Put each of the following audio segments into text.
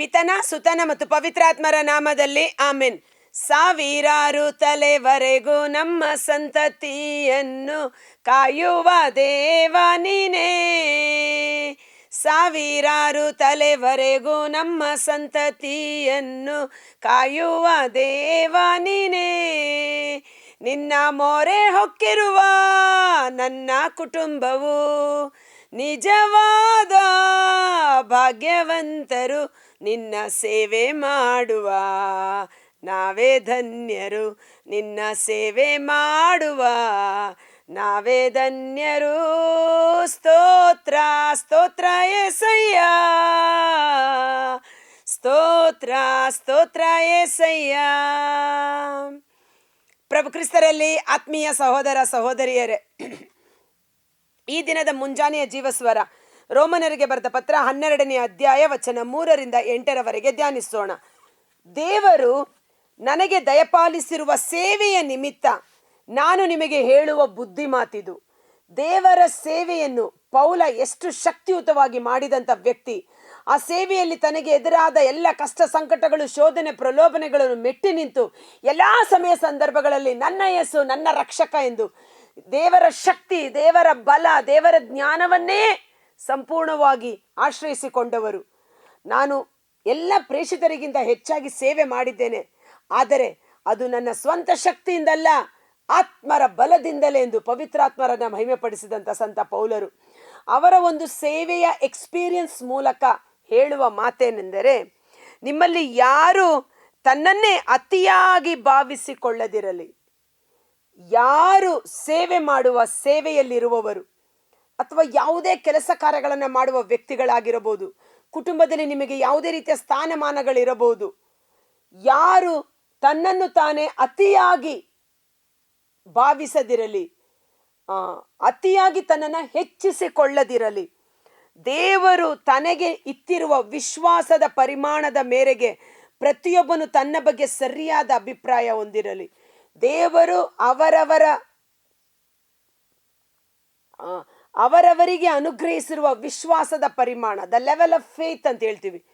ಪಿತನ, ಸುತನ ಮತ್ತು ಪವಿತ್ರಾತ್ಮರ ನಾಮದಲ್ಲಿ ಆಮೆನ್. ಸಾವಿರಾರು ತಲೆವರೆಗೂ ನಮ್ಮ ಸಂತತಿಯನ್ನು ಕಾಯುವ ದೇವ ನೀನೇ. ಸಾವಿರಾರು ತಲೆವರೆಗೂ ನಮ್ಮ ಸಂತತಿಯನ್ನು ಕಾಯುವ ದೇವ ನೀನೇ. ನಿನ್ನ ಮೊರೆ ಹೊಕ್ಕಿರುವ ನನ್ನ ಕುಟುಂಬವು ನಿಜವಾದ ಭಾಗ್ಯವಂತರು ನಿನ್ನ ಸೇವೆ ಮಾಡುವ. ನಾವೇ ಧನ್ಯರು ನಿನ್ನ ಸೇವೆ ಮಾಡುವ. ನಾವೇ ಧನ್ಯರು. ಸ್ತೋತ್ರ ಸ್ತೋತ್ರ ಎಸಯ್ಯ ಸ್ತೋತ್ರ ಸ್ತೋತ್ರ ಎಸಯ್ಯ ಪ್ರಭು ಕ್ರಿಸ್ತರಲ್ಲಿ ಆತ್ಮೀಯ ಸಹೋದರ ಸಹೋದರಿಯರೇ ಈ ದಿನದ ಮುಂಜಾನೆಯ ಜೀವಸ್ವರ. ರೋಮನರಿಗೆ ಬರೆದ ಪತ್ರ ಹನ್ನೆರಡನೇ ಅಧ್ಯಾಯ ವಚನ ಮೂರರಿಂದ ಎಂಟರವರೆಗೆ ಧ್ಯಾನಿಸೋಣ. ದೇವರು ನನಗೆ ದಯಪಾಲಿಸಿರುವ ಸೇವೆಯ ನಿಮಿತ್ತ ನಾನು ನಿಮಗೆ ಹೇಳುವ ಬುದ್ಧಿ ಮಾತಿದು. ದೇವರ ಸೇವೆಯನ್ನು ಪೌಲ ಎಷ್ಟು ಶಕ್ತಿಯುತವಾಗಿ ಮಾಡಿದಂಥ ವ್ಯಕ್ತಿ. ಆ ಸೇವೆಯಲ್ಲಿ ತನಗೆ ಎದುರಾದ ಎಲ್ಲ ಕಷ್ಟ ಸಂಕಟಗಳು, ಶೋಧನೆ, ಪ್ರಲೋಭನೆಗಳನ್ನು ಮೆಟ್ಟಿ ನಿಂತು ಎಲ್ಲ ಸಮಯ ಸಂದರ್ಭಗಳಲ್ಲಿ ನನ್ನ ಯೇಸು, ನನ್ನ ರಕ್ಷಕ ಎಂದು ದೇವರ ಶಕ್ತಿ, ದೇವರ ಬಲ, ದೇವರ ಜ್ಞಾನವನ್ನೇ ಸಂಪೂರ್ಣವಾಗಿ ಆಶ್ರಯಿಸಿಕೊಂಡವರು. ನಾನು ಎಲ್ಲ ಪ್ರೇಷಿತರಿಗಿಂತ ಹೆಚ್ಚಾಗಿ ಸೇವೆ ಮಾಡಿದ್ದೇನೆ. ಆದರೆ ಅದು ನನ್ನ ಸ್ವಂತ ಶಕ್ತಿಯಿಂದಲ್ಲ, ಆತ್ಮರ ಬಲದಿಂದಲೇ ಎಂದು ಪವಿತ್ರಾತ್ಮರನ್ನ ಮಹಿಮೆಪಡಿಸಿದಂಥ ಸಂತ ಪೌಲರು. ಅವರ ಒಂದು ಸೇವೆಯ ಎಕ್ಸ್ಪೀರಿಯನ್ಸ್ ಮೂಲಕ ಹೇಳುವ ಮಾತೇನೆಂದರೆ, ನಿಮ್ಮಲ್ಲಿ ಯಾರು ತನ್ನನ್ನೇ ಅತಿಯಾಗಿ ಭಾವಿಸಿಕೊಳ್ಳದಿರಲಿ. ಯಾರು ಸೇವೆ ಮಾಡುವ ಸೇವೆಯಲ್ಲಿರುವವರು ಅಥವಾ ಯಾವುದೇ ಕೆಲಸ ಕಾರ್ಯಗಳನ್ನು ಮಾಡುವ ವ್ಯಕ್ತಿಗಳಾಗಿರಬಹುದು, ಕುಟುಂಬದಲ್ಲಿ ನಿಮಗೆ ಯಾವುದೇ ರೀತಿಯ ಸ್ಥಾನಮಾನಗಳಿರಬಹುದು, ಯಾರು ತನ್ನನ್ನು ತಾನೇ ಅತಿಯಾಗಿ ಭಾವಿಸದಿರಲಿ ಅತಿಯಾಗಿ ತನ್ನನ್ನು ಹೆಚ್ಚಿಸಿಕೊಳ್ಳದಿರಲಿ, ದೇವರು ತನಗೆ ಇತ್ತಿರುವ ವಿಶ್ವಾಸದ ಪರಿಮಾಣದ ಮೇರೆಗೆ ಪ್ರತಿಯೊಬ್ಬನು ತನ್ನ ಬಗ್ಗೆ ಸರಿಯಾದ ಅಭಿಪ್ರಾಯ ಹೊಂದಿರಲಿ. ದೇವರು ಅವರವರ ಅವರವರಿಗೆ ಅನುಗ್ರಹಿಸಿರುವ ವಿಶ್ವಾಸದ ಪರಿಮಾಣ ದ ಲೆವೆಲ್ ಆಫ್ ಫೇತ್ ಅಂತ ಹೇಳ್ತೀವಿ.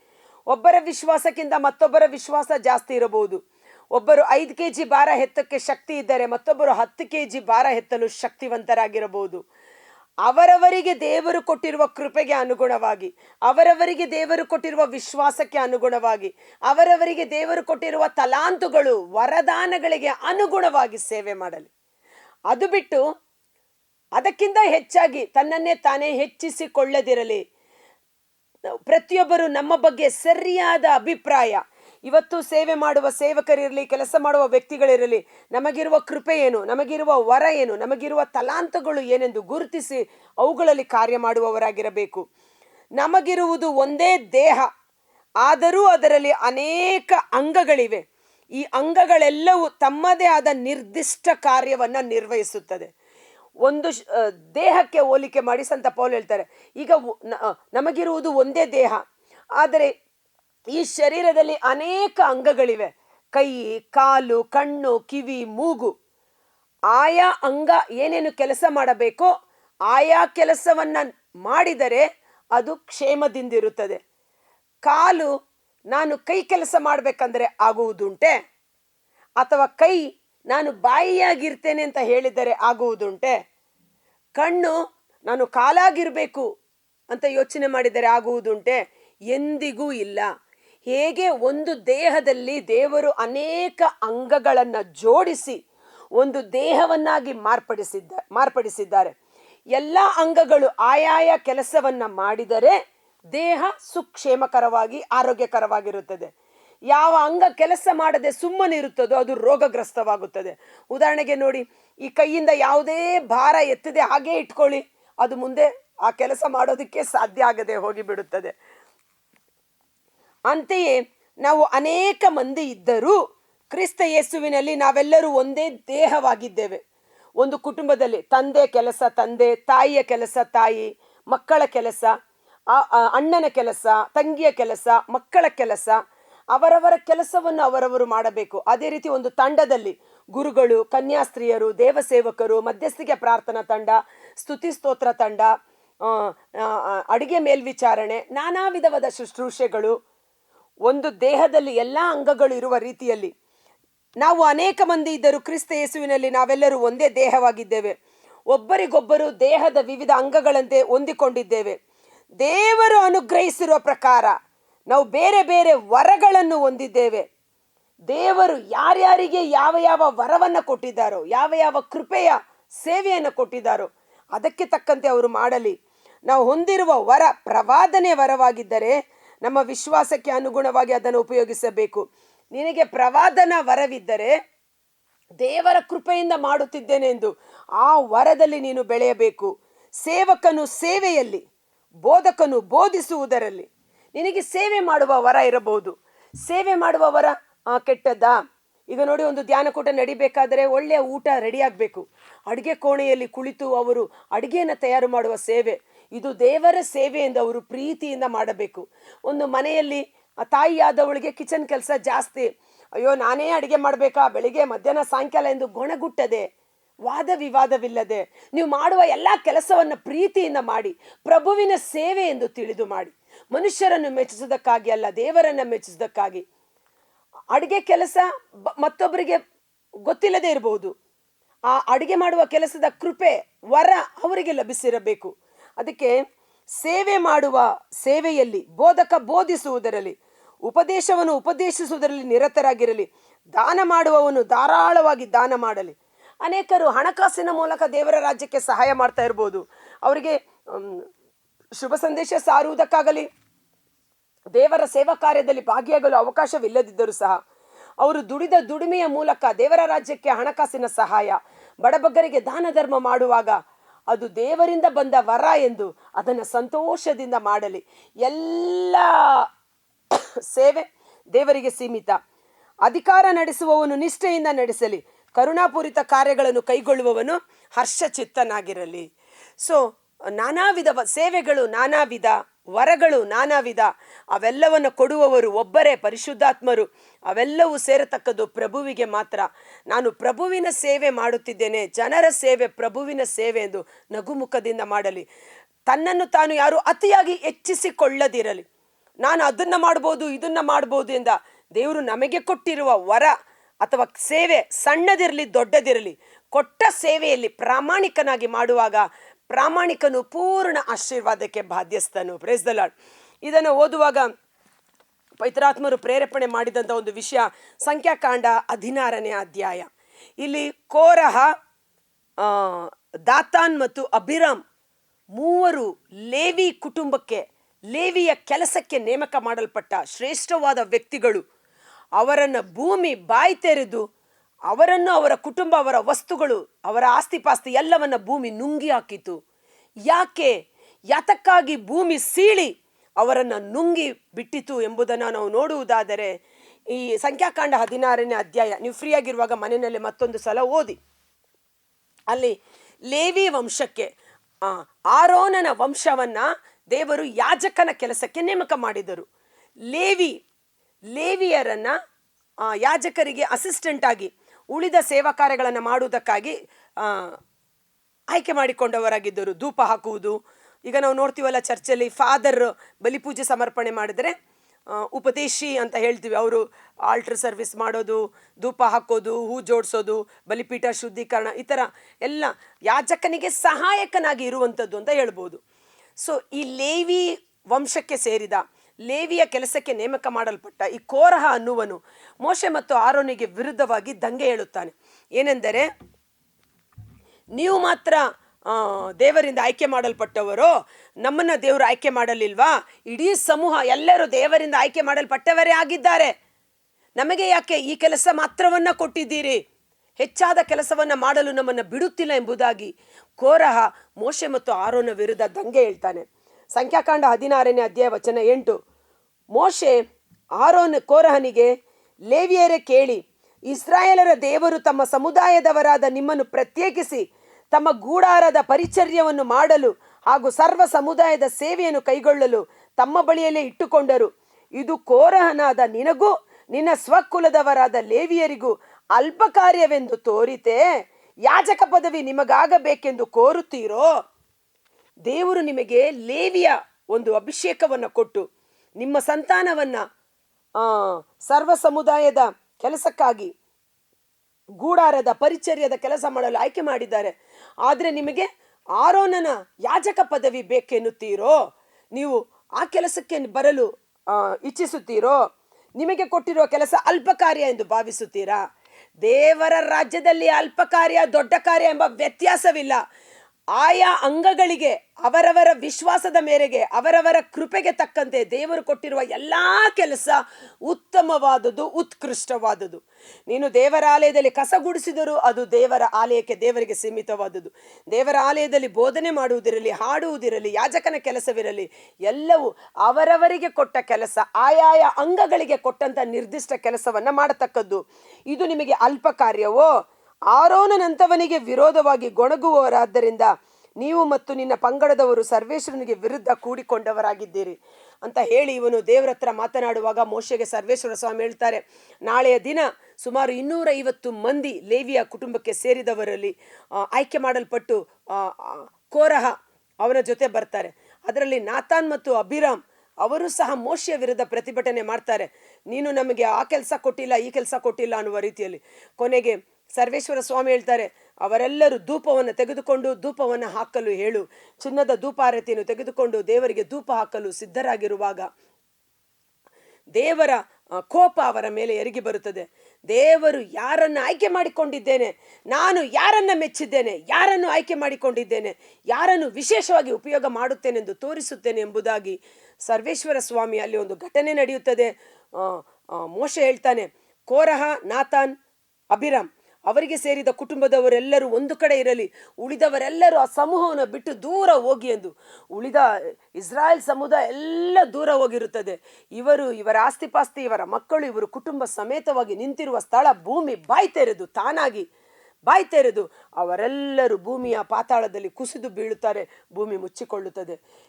ಒಬ್ಬರ ವಿಶ್ವಾಸಕ್ಕಿಂತ ಮತ್ತೊಬ್ಬರ ವಿಶ್ವಾಸ ಜಾಸ್ತಿ ಇರಬಹುದು. ಒಬ್ಬರು ಐದು ಕೆ ಜಿ ಭಾರ ಹೆತ್ತಕ್ಕೆ ಶಕ್ತಿ ಇದ್ದರೆ ಮತ್ತೊಬ್ಬರು ಹತ್ತು ಕೆ ಜಿ ಭಾರ ಹೆತ್ತಲು ಶಕ್ತಿವಂತರಾಗಿರಬಹುದು. ಅವರವರಿಗೆ ದೇವರು ಕೊಟ್ಟಿರುವ ಕೃಪೆಗೆ ಅನುಗುಣವಾಗಿ, ಅವರವರಿಗೆ ದೇವರು ಕೊಟ್ಟಿರುವ ವಿಶ್ವಾಸಕ್ಕೆ ಅನುಗುಣವಾಗಿ, ಅವರವರಿಗೆ ದೇವರು ಕೊಟ್ಟಿರುವ ತಲಾಂತುಗಳು, ವರದಾನಗಳಿಗೆ ಅನುಗುಣವಾಗಿ ಸೇವೆ ಮಾಡಲಿ. ಅದು ಬಿಟ್ಟು ಅದಕ್ಕಿಂತ ಹೆಚ್ಚಾಗಿ ತನ್ನನ್ನೇ ತಾನೇ ಹೆಚ್ಚಿಸಿಕೊಳ್ಳದಿರಲಿ. ಪ್ರತಿಯೊಬ್ಬರು ನಮ್ಮ ಬಗ್ಗೆ ಸರಿಯಾದ ಅಭಿಪ್ರಾಯ ಇವತ್ತು ಸೇವೆ ಮಾಡುವ ಸೇವಕರಿರಲಿ, ಕೆಲಸ ಮಾಡುವ ವ್ಯಕ್ತಿಗಳಿರಲಿ, ನಮಗಿರುವ ಕೃಪೆ ಏನು? ನಮಗಿರುವ ವರ ಏನು? ನಮಗಿರುವ ತಲಾಂತಗಳು ಏನೆಂದು ಗುರುತಿಸಿ ಅವುಗಳಲ್ಲಿ ಕಾರ್ಯ ಮಾಡುವವರಾಗಿರಬೇಕು. ನಮಗಿರುವುದು ಒಂದೇ ದೇಹ. ಆದರೂ ಅದರಲ್ಲಿ ಅನೇಕ ಅಂಗಗಳಿವೆ. ಈ ಅಂಗಗಳೆಲ್ಲವೂ ತಮ್ಮದೇ ಆದ ನಿರ್ದಿಷ್ಟ ಕಾರ್ಯವನ್ನು ನಿರ್ವಹಿಸುತ್ತದೆ. ಒಂದು ದೇಹಕ್ಕೆ ಹೋಲಿಕೆ ಮಾಡಿ ಸಂತ ಪೌಲ್ ಹೇಳ್ತಾರೆ. ಈಗ ನಮಗಿರುವುದು ಒಂದೇ ದೇಹ. ಆದರೆ ಈ ಶರೀರದಲ್ಲಿ ಅನೇಕ ಅಂಗಗಳಿವೆ. ಕೈ, ಕಾಲು, ಕಣ್ಣು, ಕಿವಿ, ಮೂಗು. ಆಯಾ ಅಂಗ ಏನೇನು ಕೆಲಸ ಮಾಡಬೇಕೋ ಆಯಾ ಕೆಲಸವನ್ನ ಮಾಡಿದರೆ ಅದು ಕ್ಷೇಮದಿಂದಿರುತ್ತದೆ. ಕಾಲು, ನಾನು ಕೈ ಕೆಲಸ ಮಾಡಬೇಕಂದ್ರೆ ಆಗುವುದುಂಟೆ? ಅಥವಾ ಕೈ, ನಾನು ಬಾಯಿಯಾಗಿರ್ತೇನೆ ಅಂತ ಹೇಳಿದರೆ ಆಗುವುದುಂಟೆ? ಕಣ್ಣು, ನಾನು ಕಾಲಾಗಿರಬೇಕು ಅಂತ ಯೋಚನೆ ಮಾಡಿದರೆ ಆಗುವುದುಂಟೆ? ಎಂದಿಗೂ ಇಲ್ಲ. ಹೇಗೆ ಒಂದು ದೇಹದಲ್ಲಿ ದೇವರು ಅನೇಕ ಅಂಗಗಳನ್ನು ಜೋಡಿಸಿ ಒಂದು ದೇಹವನ್ನಾಗಿ ಮಾರ್ಪಡಿಸಿದ್ದ, ಮಾರ್ಪಡಿಸಿದ್ದಾರೆ. ಎಲ್ಲ ಅಂಗಗಳು ಆಯಾಯ ಕೆಲಸವನ್ನ ಮಾಡಿದರೆ ದೇಹ ಸುಕ್ಷೇಮಕರವಾಗಿ, ಆರೋಗ್ಯಕರವಾಗಿರುತ್ತದೆ. ಯಾವ ಅಂಗ ಕೆಲಸ ಮಾಡದೆ ಸುಮ್ಮನೆ ಇರುತ್ತದೋ ಅದು ರೋಗಗ್ರಸ್ತವಾಗುತ್ತದೆ. ಉದಾಹರಣೆಗೆ ನೋಡಿ, ಈ ಕೈಯಿಂದ ಯಾವುದೇ ಭಾರ ಎತ್ತದೆ ಹಾಗೇ ಇಟ್ಕೊಳ್ಳಿ. ಅದು ಮುಂದೆ ಆ ಕೆಲಸ ಮಾಡೋದಕ್ಕೆ ಸಾಧ್ಯ ಆಗದೆ ಹೋಗಿಬಿಡುತ್ತದೆ. ಅಂತೆಯೇ ನಾವು ಅನೇಕ ಮಂದಿ ಇದ್ದರೂ ಕ್ರಿಸ್ತ ಯೇಸುವಿನಲ್ಲಿ ನಾವೆಲ್ಲರೂ ಒಂದೇ ದೇಹವಾಗಿದ್ದೇವೆ. ಒಂದು ಕುಟುಂಬದಲ್ಲಿ ತಂದೆ ಕೆಲಸ, ತಂದೆ, ತಾಯಿಯ ಕೆಲಸ, ತಾಯಿ, ಮಕ್ಕಳ ಕೆಲಸ ಅಣ್ಣನ ಕೆಲಸ, ತಂಗಿಯ ಕೆಲಸ, ಮಕ್ಕಳ ಕೆಲಸ, ಅವರವರ ಕೆಲಸವನ್ನು ಅವರವರು ಮಾಡಬೇಕು. ಅದೇ ರೀತಿ ಒಂದು ತಂಡದಲ್ಲಿ ಗುರುಗಳು, ಕನ್ಯಾಸ್ತ್ರೀಯರು, ದೇವಸೇವಕರು, ಮಧ್ಯಸ್ಥಿಕೆ ಪ್ರಾರ್ಥನಾ ತಂಡ, ಸ್ತುತಿ ಸ್ತೋತ್ರ ತಂಡ ಅಡಿಗೆ ಮೇಲ್ವಿಚಾರಣೆ ನಾನಾ ವಿಧವಾದ ಶುಶ್ರೂಷೆಗಳು ಒಂದು ದೇಹದಲ್ಲಿ ಎಲ್ಲ ಅಂಗಗಳು ಇರುವ ರೀತಿಯಲ್ಲಿ. ನಾವು ಅನೇಕ ಮಂದಿ ಇದ್ದರು ಕ್ರಿಸ್ತ ಯೇಸುವಿನಲ್ಲಿ ನಾವೆಲ್ಲರೂ ಒಂದೇ ದೇಹವಾಗಿದ್ದೇವೆ. ಒಬ್ಬರಿಗೊಬ್ಬರು ದೇಹದ ವಿವಿಧ ಅಂಗಗಳಂತೆ ಹೊಂದಿಕೊಂಡಿದ್ದೇವೆ. ದೇವರು ಅನುಗ್ರಹಿಸಿರುವ ಪ್ರಕಾರ ನಾವು ಬೇರೆ ಬೇರೆ ವರಗಳನ್ನು ಹೊಂದಿದ್ದೇವೆ. ದೇವರು ಯಾರ್ಯಾರಿಗೆ ಯಾವ ಯಾವ ವರವನ್ನು ಕೊಟ್ಟಿದ್ದಾರೋ, ಯಾವ ಯಾವ ಕೃಪೆಯ ಸೇವೆಯನ್ನು ಕೊಟ್ಟಿದ್ದಾರೋ, ಅದಕ್ಕೆ ತಕ್ಕಂತೆ ಅವರು ಮಾಡಲಿ. ನಾವು ಹೊಂದಿರುವ ವರ ಪ್ರವಾದನೆ ವರವಾಗಿದ್ದರೆ ನಮ್ಮ ವಿಶ್ವಾಸಕ್ಕೆ ಅನುಗುಣವಾಗಿ ಅದನ್ನು ಉಪಯೋಗಿಸಬೇಕು. ನಿನಗೆ ಪ್ರವಾದನ ವರವಿದ್ದರೆ ದೇವರ ಕೃಪೆಯಿಂದ ಮಾಡುತ್ತಿದ್ದೇನೆ ಎಂದು ಆ ವರದಲ್ಲಿ ನೀನು ಬೆಳೆಯಬೇಕು. ಸೇವಕನು ಸೇವೆಯಲ್ಲಿ, ಬೋಧಕನು ಬೋಧಿಸುವುದರಲ್ಲಿ. ನಿನಗೆ ಸೇವೆ ಮಾಡುವ ವರ ಇರಬಹುದು. ಸೇವೆ ಮಾಡುವ ವರ ಕೆಟ್ಟದ್ದಾ? ಈಗ ನೋಡಿ, ಒಂದು ಧ್ಯಾನಕೂಟ ನಡಿಬೇಕಾದರೆ ಒಳ್ಳೆಯ ಊಟ ರೆಡಿಯಾಗಬೇಕು. ಅಡುಗೆ ಕೋಣೆಯಲ್ಲಿ ಕುಳಿತು ಅವರು ಅಡುಗೆಯನ್ನು ತಯಾರು ಮಾಡುವ ಸೇವೆ. ಇದು ದೇವರ ಸೇವೆಯಿಂದ ಅವರು ಪ್ರೀತಿಯಿಂದ ಮಾಡಬೇಕು. ಒಂದು ಮನೆಯಲ್ಲಿ ತಾಯಿಯಾದವಳಿಗೆ ಕಿಚನ್ ಕೆಲಸ ಜಾಸ್ತಿ. ಅಯ್ಯೋ, ನಾನೇ ಅಡುಗೆ ಮಾಡಬೇಕಾ? ಬೆಳಿಗ್ಗೆ, ಮಧ್ಯಾಹ್ನ, ಸಾಯಂಕಾಲ ಎಂದು ಗೊಣಗುಟ್ಟದೆ. ವಾದ ವಿವಾದವಿಲ್ಲದೆ. ನೀವು ಮಾಡುವ ಎಲ್ಲ ಕೆಲಸವನ್ನು ಪ್ರೀತಿಯಿಂದ ಮಾಡಿ, ಪ್ರಭುವಿನ ಸೇವೆ ಎಂದು ತಿಳಿದು ಮಾಡಿ. ಮನುಷ್ಯರನ್ನು ಮೆಚ್ಚಿಸೋದಕ್ಕಾಗಿ ಅಲ್ಲ, ದೇವರನ್ನು ಮೆಚ್ಚಿಸೋದಕ್ಕಾಗಿ. ಅಡುಗೆ ಕೆಲಸ ಮತ್ತೊಬ್ಬರಿಗೆ ಗೊತ್ತಿಲ್ಲದೆ ಇರಬಹುದು. ಆ ಅಡುಗೆ ಮಾಡುವ ಕೆಲಸದ ಕೃಪೆ, ವರ ಅವರಿಗೆ ಲಭಿಸಿರಬೇಕು. ಅದಕ್ಕೆ ಸೇವೆ ಮಾಡುವ ಸೇವೆಯಲ್ಲಿ ಬೋಧಕ ಬೋಧಿಸುವುದರಲ್ಲಿ, ಉಪದೇಶವನ್ನು ಉಪದೇಶಿಸುವುದರಲ್ಲಿ ನಿರತರಾಗಿರಲಿ, ದಾನ ಮಾಡುವವನು ಧಾರಾಳವಾಗಿ ದಾನ ಮಾಡಲಿ. ಅನೇಕರು ಹಣಕಾಸಿನ ಮೂಲಕ ದೇವರ ರಾಜ್ಯಕ್ಕೆ ಸಹಾಯ ಮಾಡ್ತಾ ಇರ್ಬೋದು. ಅವರಿಗೆ ಶುಭ ಸಂದೇಶ ಸಾರುವುದಕ್ಕಾಗಲಿ, ದೇವರ ಸೇವಾ ಕಾರ್ಯದಲ್ಲಿ ಭಾಗಿಯಾಗಲು ಅವಕಾಶವಿಲ್ಲದಿದ್ದರೂ ಸಹ, ಅವರು ದುಡಿದ ದುಡಿಮೆಯ ಮೂಲಕ ದೇವರ ರಾಜ್ಯಕ್ಕೆ ಹಣಕಾಸಿನ ಸಹಾಯ, ಬಡಬಗ್ಗರಿಗೆ ದಾನ ಧರ್ಮ ಮಾಡುವಾಗ ಅದು ದೇವರಿಂದ ಬಂದ ವರ ಎಂದು ಅದನ್ನು ಸಂತೋಷದಿಂದ ಮಾಡಲಿ. ಎಲ್ಲ ಸೇವೆ ದೇವರಿಗೆ ಸೀಮಿತ. ಅಧಿಕಾರ ನಡೆಸುವವನು ನಿಷ್ಠೆಯಿಂದ ನಡೆಸಲಿ. ಕರುಣಾಪೂರಿತ ಕಾರ್ಯಗಳನ್ನು ಕೈಗೊಳ್ಳುವವನು ಹರ್ಷಚಿತ್ತನಾಗಿರಲಿ. ಸೊ ನಾನಾ ವಿಧ ಸೇವೆಗಳು ನಾನಾ ವಿಧ ವರಗಳು ನಾನಾ ವಿಧ ಅವೆಲ್ಲವನ್ನು ಕೊಡುವವರು ಒಬ್ಬರೇ ಪರಿಶುದ್ಧಾತ್ಮರು. ಅವೆಲ್ಲವೂ ಸೇರತಕ್ಕದ್ದು ಪ್ರಭುವಿಗೆ ಮಾತ್ರ. ನಾನು ಪ್ರಭುವಿನ ಸೇವೆ ಮಾಡುತ್ತಿದ್ದೇನೆ. ಜನರ ಸೇವೆ ಪ್ರಭುವಿನ ಸೇವೆ ಎಂದು ನಗುಮುಖದಿಂದ ಮಾಡಲಿ. ತನ್ನನ್ನು ತಾನು ಯಾರು ಅತಿಯಾಗಿ ಹೆಚ್ಚಿಸಿಕೊಳ್ಳದಿರಲಿ. ನಾನು ಅದನ್ನ ಮಾಡ್ಬೋದು, ಇದನ್ನ ಮಾಡ್ಬೋದು ಎಂದ. ದೇವರು ನಮಗೆ ಕೊಟ್ಟಿರುವ ವರ ಅಥವಾ ಸೇವೆ ಸಣ್ಣದಿರಲಿ ದೊಡ್ಡದಿರಲಿ, ಕೊಟ್ಟ ಸೇವೆಯಲ್ಲಿ ಪ್ರಾಮಾಣಿಕನಾಗಿ ಮಾಡುವಾಗ ಪ್ರಾಮಾಣಿಕನು, ಪೂರ್ಣ ಆಶೀರ್ವಾದಕ್ಕೆ ಬಾಧ್ಯಸ್ಥನು. ಪ್ರೇಸ್ ದ ಲಾರ್ಡ್ ಇದನ್ನು ಓದುವಾಗ ಪೈತ್ರಾತ್ಮರು ಪ್ರೇರೇಪಣೆ ಮಾಡಿದಂಥ ಒಂದು ವಿಷಯ, ಸಂಖ್ಯಾಕಾಂಡ ಹದಿನಾರನೇ ಅಧ್ಯಾಯ. ಇಲ್ಲಿ ಕೋರಹ ದಾತಾನ್ ಮತ್ತು ಅಭಿರಾಮ್ ಮೂವರು ಲೇವಿ ಕುಟುಂಬಕ್ಕೆ, ಲೇವಿಯ ಕೆಲಸಕ್ಕೆ ನೇಮಕ ಮಾಡಲ್ಪಟ್ಟ ಶ್ರೇಷ್ಠವಾದ ವ್ಯಕ್ತಿಗಳು. ಅವರನ್ನು ಭೂಮಿ ಬಾಯಿ ತೆರೆದು ಅವರನ್ನು ಅವರ ಕುಟುಂಬ, ಅವರ ವಸ್ತುಗಳು, ಅವರ ಆಸ್ತಿಪಾಸ್ತಿ ಎಲ್ಲವನ್ನ ಭೂಮಿ ನುಂಗಿ ಹಾಕಿತು ಯಾಕೆ? ಯಾತಕ್ಕಾಗಿ ಭೂಮಿ ಸೀಳಿ ಅವರನ್ನು ನುಂಗಿ ಬಿಟ್ಟಿತು ಎಂಬುದನ್ನು ನಾವು ನೋಡುವುದಾದರೆ, ಈ ಸಂಖ್ಯಾಕಾಂಡ ಹದಿನಾರನೇ ಅಧ್ಯಾಯ, ನೀವು ಫ್ರೀ ಆಗಿರುವಾಗ ಮನೆಯಲ್ಲಿ ಮತ್ತೊಂದು ಸಲ ಓದಿ. ಅಲ್ಲಿ ಲೇವಿ ವಂಶಕ್ಕೆ ಆರೋನನ ವಂಶವನ್ನು ದೇವರು ಯಾಜಕನ ಕೆಲಸಕ್ಕೆ ನೇಮಕ ಮಾಡಿದರು. ಲೇವಿ, ಲೇವಿಯರನ್ನು ಯಾಜಕರಿಗೆ ಅಸಿಸ್ಟೆಂಟ್ ಆಗಿ ಉಳಿದ ಸೇವಾ ಕಾರ್ಯಗಳನ್ನು ಮಾಡುವುದಕ್ಕಾಗಿ ಆಯ್ಕೆ ಮಾಡಿಕೊಂಡವರಾಗಿದ್ದರು ಧೂಪ ಹಾಕುವುದು. ಈಗ ನಾವು ನೋಡ್ತೀವಲ್ಲ ಚರ್ಚಲ್ಲಿ ಫಾದರ್ ಬಲಿಪೂಜೆ ಸಮರ್ಪಣೆ ಮಾಡಿದರೆ ಉಪದೇಶಿ ಅಂತ ಹೇಳ್ತೀವಿ. ಅವರು ಆಲ್ಟರ್ ಸರ್ವಿಸ್ ಮಾಡೋದು, ಧೂಪ ಹಾಕೋದು, ಹೂ ಜೋಡಿಸೋದು, ಬಲಿಪೀಠ ಶುದ್ಧೀಕರಣ, ಈ ಥರ ಎಲ್ಲ ಯಾಜಕನಿಗೆ ಸಹಾಯಕನಾಗಿ ಇರುವಂಥದ್ದು ಅಂತ ಹೇಳ್ಬೋದು. ಸೊ ಈ ಲೇವಿ ವಂಶಕ್ಕೆ ಸೇರಿದ ಲೇವಿಯ ಕೆಲಸಕ್ಕೆ ನೇಮಕ ಮಾಡಲ್ಪಟ್ಟ ಈ ಕೋರಹ ಅನ್ನುವನು ಮೋಶೆ ಮತ್ತು ಆರೋನಿಗೆ ವಿರುದ್ಧವಾಗಿ ದಂಗೆ ಹೇಳುತ್ತಾನೆ ಏನೆಂದರೆ, ನೀವು ಮಾತ್ರ ದೇವರಿಂದ ಆಯ್ಕೆ ಮಾಡಲ್ಪಟ್ಟವರು, ನಮ್ಮನ್ನು ದೇವರು ಆಯ್ಕೆ ಮಾಡಲಿಲ್ವಾ? ಇಡೀ ಸಮೂಹ ಎಲ್ಲರೂ ದೇವರಿಂದ ಆಯ್ಕೆ ಮಾಡಲ್ಪಟ್ಟವರೇ ಆಗಿದ್ದಾರೆ. ನಮಗೆ ಯಾಕೆ ಈ ಕೆಲಸ ಮಾತ್ರವನ್ನು ಕೊಟ್ಟಿದ್ದೀರಿ? ಹೆಚ್ಚಾದ ಕೆಲಸವನ್ನು ಮಾಡಲು ನಮ್ಮನ್ನು ಬಿಡುತ್ತಿಲ್ಲ ಎಂಬುದಾಗಿ ಕೋರಹ ಮೋಶೆ ಮತ್ತು ಆರೋನ ವಿರುದ್ಧ ದಂಗೆ ಹೇಳ್ತಾನೆ ಸಂಖ್ಯಾಕಾಂಡ ಹದಿನಾರನೇ ಅಧ್ಯಾಯ ವಚನ ಎಂಟು. ಮೋಶೆ ಆರೋನ್ ಕೋರಹನಿಗೆ, ಲೇವಿಯರೇ ಕೇಳಿ, ಇಸ್ರಾಯೇಲರ ದೇವರು ತಮ್ಮ ಸಮುದಾಯದವರಾದ ನಿಮ್ಮನ್ನು ಪ್ರತ್ಯೇಕಿಸಿ, ತಮ್ಮ ಗೂಡಾರದ ಪರಿಚರ್ಯವನ್ನು ಮಾಡಲು ಹಾಗೂ ಸರ್ವ ಸಮುದಾಯದ ಸೇವೆಯನ್ನು ಕೈಗೊಳ್ಳಲು ತಮ್ಮ ಬಳಿಯಲ್ಲೇ ಇಟ್ಟುಕೊಂಡರು. ಇದು ಕೋರಹನಾದ ನಿನಗೂ, ನಿನ್ನ ಸ್ವಕುಲದವರಾದ ಲೇವಿಯರಿಗೂ ಅಲ್ಪ ಕಾರ್ಯವೆಂದು ತೋರಿತೆ, ಯಾಜಕ ಪದವಿ ನಿಮಗಾಗಬೇಕೆಂದು ಕೋರುತ್ತೀರೋ? ದೇವರು ನಿಮಗೆ ಲೇವಿಯ ಒಂದು ಅಭಿಷೇಕವನ್ನು ಕೊಟ್ಟು ನಿಮ್ಮ ಸಂತಾನವನ್ನು ಸರ್ವ ಸಮುದಾಯದ ಕೆಲಸಕ್ಕಾಗಿ ಗೂಡಾರದ ಪರಿಚರ್ಯದ ಕೆಲಸ ಮಾಡಲು ಆಯ್ಕೆ ಮಾಡಿದ್ದಾರೆ. ಆದರೆ ನಿಮಗೆ ಆರೋನನ ಯಾಜಕ ಪದವಿ ಬೇಕೆನ್ನುತ್ತೀರೋ, ನೀವು ಆ ಕೆಲಸಕ್ಕೆ ಬರಲು ಇಚ್ಛಿಸುತ್ತೀರೋ, ನಿಮಗೆ ಕೊಟ್ಟಿರುವ ಕೆಲಸ ಅಲ್ಪ ಕಾರ್ಯ ಎಂದು ಭಾವಿಸುತ್ತೀರಾ? ದೇವರ ರಾಜ್ಯದಲ್ಲಿ ಅಲ್ಪ ಕಾರ್ಯ ದೊಡ್ಡ ಕಾರ್ಯ ಎಂಬ ವ್ಯತ್ಯಾಸವಿಲ್ಲ. ಆಯಾ ಅಂಗಗಳಿಗೆ, ಅವರವರ ವಿಶ್ವಾಸದ ಮೇರೆಗೆ, ಅವರವರ ಕೃಪೆಗೆ ತಕ್ಕಂತೆ ದೇವರು ಕೊಟ್ಟಿರುವ ಎಲ್ಲ ಕೆಲಸ ಉತ್ತಮವಾದುದು, ಉತ್ಕೃಷ್ಟವಾದುದು. ನೀನು ದೇವರ ಆಲಯದಲ್ಲಿ ಕಸ ಗುಡಿಸಿದರೂ ಅದು ದೇವರ ಆಲಯಕ್ಕೆ ದೇವರಿಗೆ ಸೀಮಿತವಾದುದು. ದೇವರ ಆಲಯದಲ್ಲಿ ಬೋಧನೆ ಮಾಡುವುದಿರಲಿ, ಹಾಡುವುದಿರಲಿ, ಯಾಜಕನ ಕೆಲಸವಿರಲಿ, ಎಲ್ಲವೂ ಅವರವರಿಗೆ ಕೊಟ್ಟ ಕೆಲಸ, ಆಯಾಯ ಅಂಗಗಳಿಗೆ ಕೊಟ್ಟಂತ ನಿರ್ದಿಷ್ಟ ಕೆಲಸವನ್ನ ಮಾಡತಕ್ಕದ್ದು. ಇದು ನಿಮಗೆ ಅಲ್ಪ ಕಾರ್ಯವೋ ಆರೋನನಂತವನಿಗೆ ವಿರೋಧವಾಗಿ ಗೊಣಗುವವರಾದ್ದರಿಂದ ನೀವು ಮತ್ತು ನಿನ್ನ ಪಂಗಡದವರು ಸರ್ವೇಶ್ವರನಿಗೆ ವಿರುದ್ಧ ಕೂಡಿಕೊಂಡವರಾಗಿದ್ದೀರಿ ಅಂತ ಹೇಳಿ ಇವನು ದೇವರ ಹತ್ರ ಮಾತನಾಡುವಾಗ ಮೋಶೆಗೆ ಸರ್ವೇಶ್ವರ ಸ್ವಾಮಿ ಹೇಳ್ತಾರೆ, ನಾಳೆಯ ದಿನ ಸುಮಾರು ಇನ್ನೂರ ಐವತ್ತು ಮಂದಿ ಲೇವಿಯ ಕುಟುಂಬಕ್ಕೆ ಸೇರಿದವರಲ್ಲಿ ಆಯ್ಕೆ ಮಾಡಲ್ಪಟ್ಟು ಕೋರಹ ಅವನ ಜೊತೆ ಬರ್ತಾರೆ. ಅದರಲ್ಲಿ ನಾತಾನ್ ಮತ್ತು ಅಭಿರಾಮ್ ಅವರು ಸಹ ಮೋಶೆಯ ವಿರುದ್ಧ ಪ್ರತಿಭಟನೆ ಮಾಡ್ತಾರೆ. ನೀನು ನಮಗೆ ಆ ಕೆಲಸ ಕೊಟ್ಟಿಲ್ಲ, ಈ ಕೆಲಸ ಕೊಟ್ಟಿಲ್ಲ ಅನ್ನುವ ರೀತಿಯಲ್ಲಿ ಕೊನೆಗೆ ಸರ್ವೇಶ್ವರ ಸ್ವಾಮಿ ಹೇಳ್ತಾರೆ, ಅವರೆಲ್ಲರೂ ಧೂಪವನ್ನು ತೆಗೆದುಕೊಂಡು ಧೂಪವನ್ನು ಹಾಕಲು ಹೇಳು. ಚಿನ್ನದ ಧೂಪಾರತಿಯನ್ನು ತೆಗೆದುಕೊಂಡು ದೇವರಿಗೆ ಧೂಪ ಹಾಕಲು ಸಿದ್ಧರಾಗಿರುವಾಗ ದೇವರ ಕೋಪ ಅವರ ಮೇಲೆ ಎರಗಿ ಬರುತ್ತದೆ. ದೇವರು ಯಾರನ್ನು ಆಯ್ಕೆ ಮಾಡಿಕೊಂಡಿದ್ದೇನೆ, ನಾನು ಯಾರನ್ನ ಮೆಚ್ಚಿದ್ದೇನೆ, ಯಾರನ್ನು ಆಯ್ಕೆ ಮಾಡಿಕೊಂಡಿದ್ದೇನೆ, ಯಾರನ್ನು ವಿಶೇಷವಾಗಿ ಉಪಯೋಗ ಮಾಡುತ್ತೇನೆಂದು ತೋರಿಸುತ್ತೇನೆ ಎಂಬುದಾಗಿ ಸರ್ವೇಶ್ವರ ಸ್ವಾಮಿ ಅಲ್ಲಿ ಒಂದು ಘಟನೆ ನಡೆಯುತ್ತದೆ. ಮೋಶೆ ಹೇಳ್ತಾನೆ, ಕೋರಹ ನಾಥಾನ್ ಅಭಿರಾಮ್. ಅವರಿಗೆ ಸೇರಿದ ಕುಟುಂಬದವರೆಲ್ಲರೂ ಒಂದು ಕಡೆ ಇರಲಿ, ಉಳಿದವರೆಲ್ಲರೂ ಆ ಸಮೂಹವನ್ನು ಬಿಟ್ಟು ದೂರ ಹೋಗಿ ಎಂದು. ಉಳಿದ ಇಸ್ರಾಯೇಲ್ ಸಮುದಾಯ ಎಲ್ಲ ದೂರ ಹೋಗಿರುತ್ತದೆ. ಇವರು, ಇವರ ಆಸ್ತಿಪಾಸ್ತಿ, ಇವರ ಮಕ್ಕಳು, ಇವರು ಕುಟುಂಬ ಸಮೇತವಾಗಿ ನಿಂತಿರುವ ಸ್ಥಳ, ಭೂಮಿ ಬಾಯಿ ತೆರೆದು ತಾನಾಗಿ, ಬಾಯಿ ತೆರೆದು ಅವರೆಲ್ಲರೂ ಭೂಮಿಯ ಪಾತಾಳದಲ್ಲಿ ಕುಸಿದು ಬೀಳುತ್ತಾರೆ, ಭೂಮಿ ಮುಚ್ಚಿಕೊಳ್ಳುತ್ತದೆ.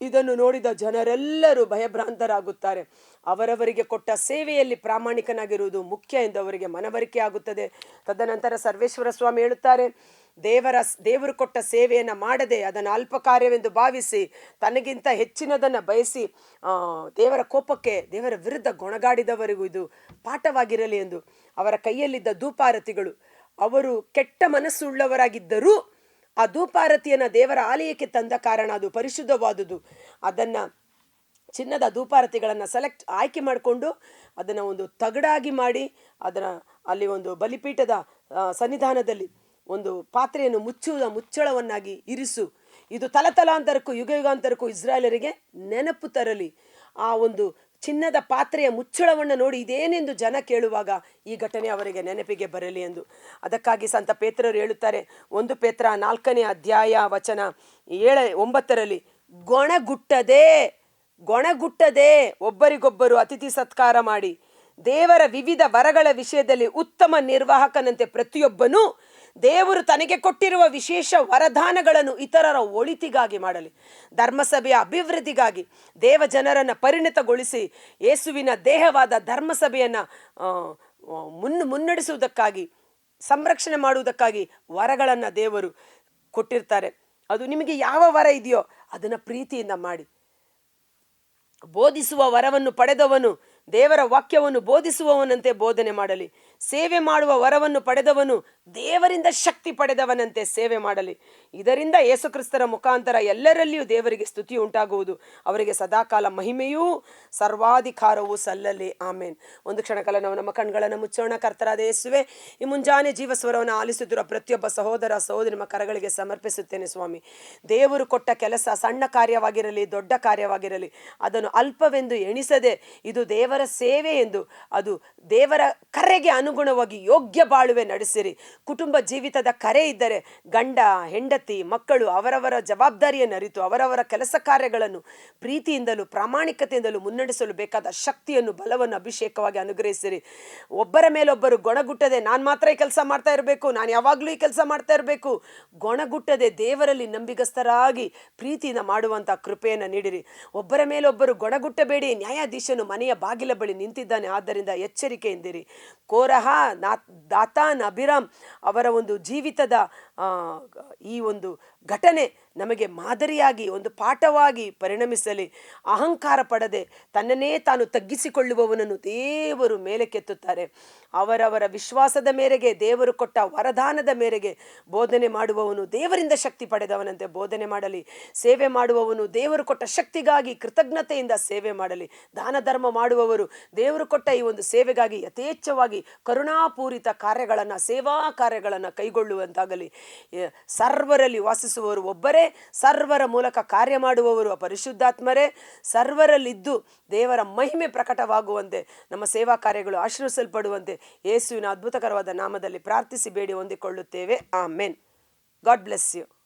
ಇದನ್ನು ನೋಡಿದ ಜನರೆಲ್ಲರೂ ಭಯಭ್ರಾಂತರಾಗುತ್ತಾರೆ. ಅವರವರಿಗೆ ಕೊಟ್ಟ ಸೇವೆಯಲ್ಲಿ ಪ್ರಾಮಾಣಿಕನಾಗಿರುವುದು ಮುಖ್ಯ ಎಂದು ಅವರಿಗೆ ಮನವರಿಕೆ ಆಗುತ್ತದೆ. ತದನಂತರ ಸರ್ವೇಶ್ವರ ಸ್ವಾಮಿ ಹೇಳುತ್ತಾರೆ, ದೇವರ ದೇವರು ಕೊಟ್ಟ ಸೇವೆಯನ್ನು ಮಾಡದೆ ಅದನ್ನು ಅಲ್ಪ ಕಾರ್ಯವೆಂದು ಭಾವಿಸಿ, ತನಗಿಂತ ಹೆಚ್ಚಿನದನ್ನು ಬಯಸಿ ದೇವರ ಕೋಪಕ್ಕೆ, ದೇವರ ವಿರುದ್ಧ ಗೊಣಗಾಡಿದವರಿಗೂ ಇದು ಪಾಠವಾಗಿರಲಿ ಎಂದು ಅವರ ಕೈಯಲ್ಲಿದ್ದ ಧೂಪಾರತಿಗಳು. ಅವರು ಕೆಟ್ಟ ಮನಸ್ಸುಳ್ಳವರಾಗಿದ್ದರೂ ಆ ಧೂಪಾರತಿಯನ್ನು ದೇವರ ಆಲಯಕ್ಕೆ ತಂದ ಕಾರಣ ಅದು ಪರಿಶುದ್ಧವಾದುದು. ಅದನ್ನು ಚಿನ್ನದ ಧೂಪಾರತಿಗಳನ್ನು ಸೆಲೆಕ್ಟ್ ಆಯ್ಕೆ ಮಾಡಿಕೊಂಡು ಅದನ್ನು ಒಂದು ತಗಡಾಗಿ ಮಾಡಿ ಅದರ ಅಲ್ಲಿ ಒಂದು ಬಲಿಪೀಠದ ಸನ್ನಿಧಾನದಲ್ಲಿ ಒಂದು ಪಾತ್ರೆಯನ್ನು ಮುಚ್ಚುವ ಮುಚ್ಚಳವನ್ನಾಗಿ ಇರಿಸು. ಇದು ತಲತಲಾಂತರಕ್ಕೂ ಯುಗ ಯುಗಾಂತರಕ್ಕೂ ಇಸ್ರಾಯೇಲರಿಗೆ ನೆನಪು ತರಲಿ. ಆ ಒಂದು ಚಿನ್ನದ ಪಾತ್ರೆಯ ಮುಚ್ಚಳವನ್ನು ನೋಡಿ ಇದೇನೆಂದು ಜನ ಕೇಳುವಾಗ ಈ ಘಟನೆ ಅವರಿಗೆ ನೆನಪಿಗೆ ಬರಲಿ ಎಂದು. ಅದಕ್ಕಾಗಿ ಸಂತ ಪೇತ್ರರು ಹೇಳುತ್ತಾರೆ, ಒಂದು ಪೇತ್ರ ನಾಲ್ಕನೇ ಅಧ್ಯಾಯ ವಚನ ಏಳ, ಒಂಬತ್ತರಲ್ಲಿ, ಗೊಣಗುಟ್ಟದೆ ಗೊಣಗುಟ್ಟದೆ, ಒಬ್ಬರಿಗೊಬ್ಬರು ಅತಿಥಿ ಸತ್ಕಾರ ಮಾಡಿ, ದೇವರ ವಿವಿಧ ವರಗಳ ವಿಷಯದಲ್ಲಿ ಉತ್ತಮ ನಿರ್ವಾಹಕನಂತೆ ಪ್ರತಿಯೊಬ್ಬನೂ ದೇವರು ತನಗೆ ಕೊಟ್ಟಿರುವ ವಿಶೇಷ ವರದಾನಗಳನ್ನು ಇತರರ ಒಳಿತಿಗಾಗಿ ಮಾಡಲಿ. ಧರ್ಮಸಭೆಯ ಅಭಿವೃದ್ಧಿಗಾಗಿ ದೇವ ಜನರನ್ನು ಪರಿಣಿತಗೊಳಿಸಿ ಯೇಸುವಿನ ದೇಹವಾದ ಧರ್ಮಸಭೆಯನ್ನು ಮುನ್ನ ಮುನ್ನಡೆಸುವುದಕ್ಕಾಗಿ, ಸಂರಕ್ಷಣೆ ಮಾಡುವುದಕ್ಕಾಗಿ ವರಗಳನ್ನು ದೇವರು ಕೊಟ್ಟಿರ್ತಾರೆ. ಅದು ನಿಮಗೆ ಯಾವ ವರ ಇದೆಯೋ ಅದನ್ನು ಪ್ರೀತಿಯಿಂದ ಮಾಡಿ. ಬೋಧಿಸುವ ವರವನ್ನು ಪಡೆದವನು ದೇವರ ವಾಕ್ಯವನ್ನು ಬೋಧಿಸುವವನಂತೆ ಬೋಧನೆ ಮಾಡಲಿ. ಸೇವೆ ಮಾಡುವ ವರವನ್ನು ಪಡೆದವನು ದೇವರಿಂದ ಶಕ್ತಿ ಪಡೆದವನಂತೆ ಸೇವೆ ಮಾಡಲಿ. ಇದರಿಂದ ಯೇಸುಕ್ರಿಸ್ತರ ಮುಖಾಂತರ ಎಲ್ಲರಲ್ಲಿಯೂ ದೇವರಿಗೆ ಸ್ತುತಿ ಉಂಟಾಗುವುದು. ಅವರಿಗೆ ಸದಾಕಾಲ ಮಹಿಮೆಯೂ ಸರ್ವಾಧಿಕಾರವೂ ಸಲ್ಲಲಿ. ಆಮೇನ್. ಒಂದು ಕ್ಷಣಕಾಲ ನಾವು ನಮ್ಮ ಕಣ್ಗಳನ್ನು ಮುಚ್ಚೋಣ. ಕರ್ತರಾದ ಯೇಸುವೆ, ಈ ಮುಂಜಾನೆ ಜೀವಸ್ವರವನ್ನು ಆಲಿಸುತ್ತಿರುವ ಪ್ರತಿಯೊಬ್ಬ ಸಹೋದರ ಸಹೋದರಿ ನಿಮ್ಮ ಕರಗಳಿಗೆ ಸಮರ್ಪಿಸುತ್ತೇನೆ ಸ್ವಾಮಿ. ದೇವರು ಕೊಟ್ಟ ಕೆಲಸ ಸಣ್ಣ ಕಾರ್ಯವಾಗಿರಲಿ, ದೊಡ್ಡ ಕಾರ್ಯವಾಗಿರಲಿ, ಅದನ್ನು ಅಲ್ಪವೆಂದು ಎಣಿಸದೆ ಇದು ದೇವರ ಸೇವೆ ಎಂದು ಅದು ದೇವರ ಕರೆಗೆ ಅನುಗುಣವಾಗಿ ಯೋಗ್ಯ ಬಾಳುವೆ ನಡೆಸಿರಿ. ಕುಟುಂಬ ಜೀವಿತದ ಕರೆ ಇದ್ದರೆ ಗಂಡ, ಹೆಂಡತಿ, ಮಕ್ಕಳು ಅವರವರ ಜವಾಬ್ದಾರಿಯನ್ನು ಅರಿತು ಅವರವರ ಕೆಲಸ ಕಾರ್ಯಗಳನ್ನು ಪ್ರೀತಿಯಿಂದಲೂ ಪ್ರಾಮಾಣಿಕತೆಯಿಂದಲೂ ಮುನ್ನಡೆಸಲು ಬೇಕಾದ ಶಕ್ತಿಯನ್ನು ಬಲವನ್ನು ಅಭಿಷೇಕವಾಗಿ ಅನುಗ್ರಹಿಸಿರಿ. ಒಬ್ಬರ ಮೇಲೊಬ್ಬರು ಗೊಣಗುಟ್ಟದೆ ನಾನು ಮಾತ್ರ ಈ ಕೆಲಸ ಮಾಡ್ತಾ ಇರಬೇಕು, ನಾನು ಯಾವಾಗಲೂ ಈ ಕೆಲಸ ಮಾಡ್ತಾ ಇರಬೇಕು. ಗೊಣಗುಟ್ಟದೆ ದೇವರಲ್ಲಿ ನಂಬಿಗಸ್ಥರಾಗಿ ಪ್ರೀತಿಯಿಂದ ಮಾಡುವಂಥ ಕೃಪೆಯನ್ನು ನೀಡಿರಿ. ಒಬ್ಬರ ಮೇಲೊಬ್ಬರು ಗೊಣಗುಟ್ಟಬೇಡಿ, ನ್ಯಾಯಾಧೀಶನು ಮನೆಯ ಬಾಗಿಲ ಬಳಿ ನಿಂತಿದ್ದಾನೆ. ಆದ್ದರಿಂದ ಎಚ್ಚರಿಕೆಯಿಂದಿರಿ. ಕೋರಹ ನಾ ದಾತಾನ್ ಅಭಿರಾಮ್ ಅವರ ಒಂದು ಜೀವಿತದ ಈ ಒಂದು ಘಟನೆ ನಮಗೆ ಮಾದರಿಯಾಗಿ, ಒಂದು ಪಾಠವಾಗಿ ಪರಿಣಮಿಸಲಿ. ಅಹಂಕಾರ ಪಡದೆ ತನ್ನನ್ನೇ ತಾನು ತಗ್ಗಿಸಿಕೊಳ್ಳುವವನನ್ನು ದೇವರು ಮೇಲೆ ಕೆತ್ತುತ್ತಾರೆ ಅವರವರ ವಿಶ್ವಾಸದ ಮೇರೆಗೆ ದೇವರು ಕೊಟ್ಟ ವರದಾನದ ಮೇರೆಗೆ ಬೋಧನೆ ಮಾಡುವವನು ದೇವರಿಂದ ಶಕ್ತಿ ಪಡೆದವನಂತೆ ಬೋಧನೆ ಮಾಡಲಿ. ಸೇವೆ ಮಾಡುವವನು ದೇವರು ಕೊಟ್ಟ ಶಕ್ತಿಗಾಗಿ ಕೃತಜ್ಞತೆಯಿಂದ ಸೇವೆ ಮಾಡಲಿ. ದಾನ ಧರ್ಮ ಮಾಡುವವರು ದೇವರು ಕೊಟ್ಟ ಈ ಒಂದು ಸೇವೆಗಾಗಿ ಯಥೇಚ್ಛವಾಗಿ ಕರುಣಾಪೂರಿತ ಕಾರ್ಯಗಳನ್ನು, ಸೇವಾ ಕಾರ್ಯಗಳನ್ನು ಕೈಗೊಳ್ಳುವಂತಾಗಲಿ. ಸರ್ವರಲ್ಲಿ ವಾಸಿಸುವವರು ಒಬ್ಬರೇ, ಸರ್ವರ ಮೂಲಕ ಕಾರ್ಯ ಮಾಡುವವರು ಪರಿಶುದ್ಧಾತ್ಮರೇ, ಸರ್ವರಲ್ಲಿದ್ದು ದೇವರ ಮಹಿಮೆ ಪ್ರಕಟವಾಗುವಂತೆ, ನಮ್ಮ ಸೇವಾ ಕಾರ್ಯಗಳು ಆಶೀರ್ವಿಸಲ್ಪಡುವಂತೆ ಯೇಸುವಿನ ಅದ್ಭುತಕರವಾದ ನಾಮದಲ್ಲಿ ಪ್ರಾರ್ಥಿಸಿ ಬೇಡಿ ಹೊಂದಿಕೊಳ್ಳುತ್ತೇವೆ. ಆಮೆನ್. God bless you.